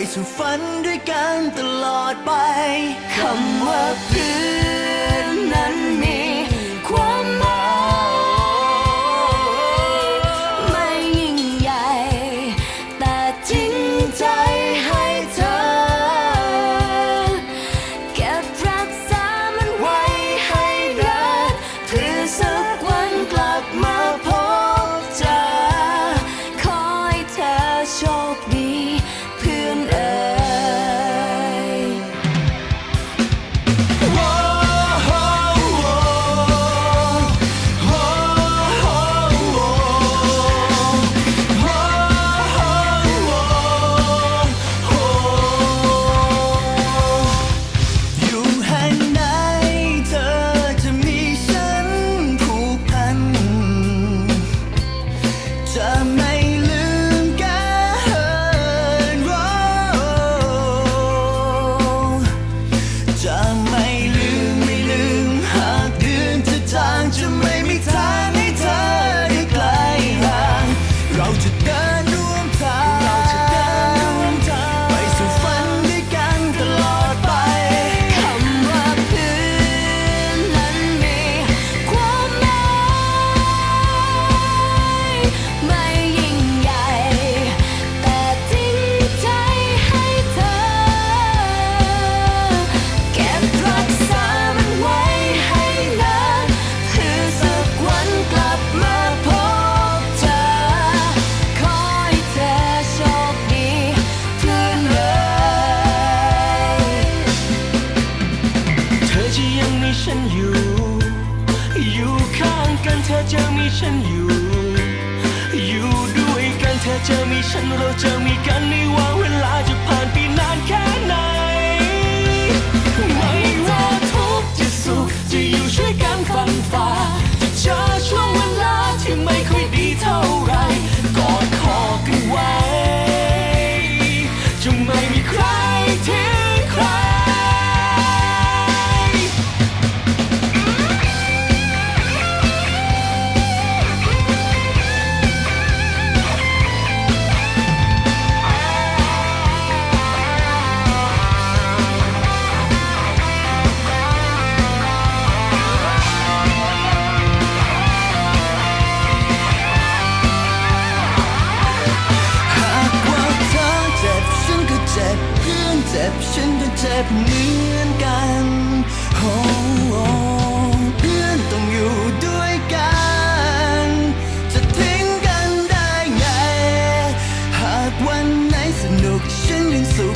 ไปสู่ฝันด้วยกันตลอดไปคำว่าเพื่อนนั้น ธอจะมีฉันอยู่ อยู่ด้วยกันเธอจะมีฉันเราจะมีกันไม่ว่าเวลาจะผ่านไปนานแค่ เจ็บเหมือนกันโอ้เพื่อนต้องอยู่ด้วยกัน จะทิ้งกันได้ไง หากวันไหนสนุกฉันยังสุข